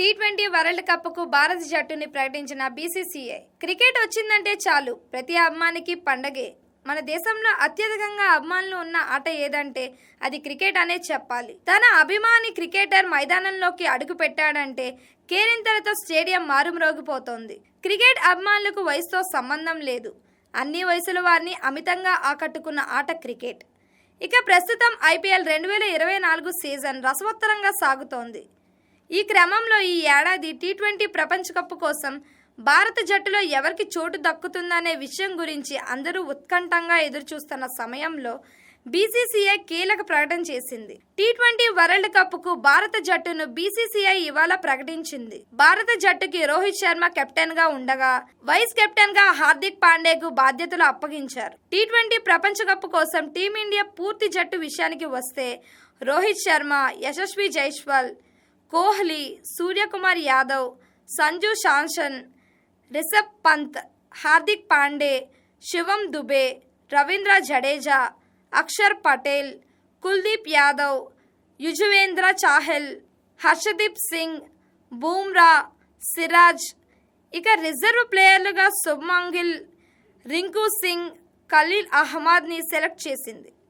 T twenty world కప్కు భారత జట్టుని ప్రకటించిన BCCI. Cricket వచ్చిందంటే చాలు. ప్రతి అభిమానికి పండగే. మన దేశంలో అత్యధికంగా అభిమానులు ఉన్న ఆట ఏదంటే అది క్రికెట్ అనే చెప్పాలి. తన అభిమాని క్రికెటర్ మైదానంలోకి అడుగు పెట్టాడంటే కేరింతలతో స్టేడియం మారుమ్రోగిపోతోంది. క్రికెట్ అభిమానులకు వయసుతో సంబంధం లేదు. అన్ని వయసుల వారిని అమితంగా ఆకట్టుకున్న ఆట క్రికెట్. ఇక ప్రస్తుతం ఐపీఎల్ రెండు వేల ఇరవై నాలుగు సీజన్ రసవత్తరంగా సాగుతోంది. ఈ క్రమంలో ఈ ఏడాది టీ ట్వంటీ ప్రపంచ కప్ కోసం భారత జట్టులో ఎవరికి చోటు దక్కుతుందనే విషయం గురించి అందరూ ఉత్కంఠంగా ఎదురుచూస్తున్న సమయంలో బీసీసీఐ కీలక ప్రకటన చేసింది. టీ ట్వంటీ వరల్డ్ కప్కు భారత జట్టును బీసీసీఐ ఇవాళ ప్రకటించింది. భారత జట్టుకి రోహిత్ శర్మ కెప్టెన్గా ఉండగా వైస్ కెప్టెన్గా హార్దిక్ పాండేకు బాధ్యతలు అప్పగించారు. టీ ట్వంటీ ప్రపంచ కప్ కోసం టీమిండియా పూర్తి జట్టు విషయానికి వస్తే రోహిత్ శర్మ యశస్వి జైస్వాల్ కోహ్లీ సూర్యకుమార్ యాదవ్ సంజు శాంసన్ రిషబ్ పంత్ హార్దిక్ పాండే శివం దుబే రవీంద్ర జడేజా అక్షర్ పటేల్ కుల్దీప్ యాదవ్ యుజువేంద్ర చాహెల్ హర్షదీప్ సింగ్ బూమ్రా సిరాజ్. ఇక రిజర్వ్ ప్లేయర్లుగా శుభమంగిల్ రింకు సింగ్ ఖలీల్ అహ్మద్ని సెలెక్ట్ చేసింది.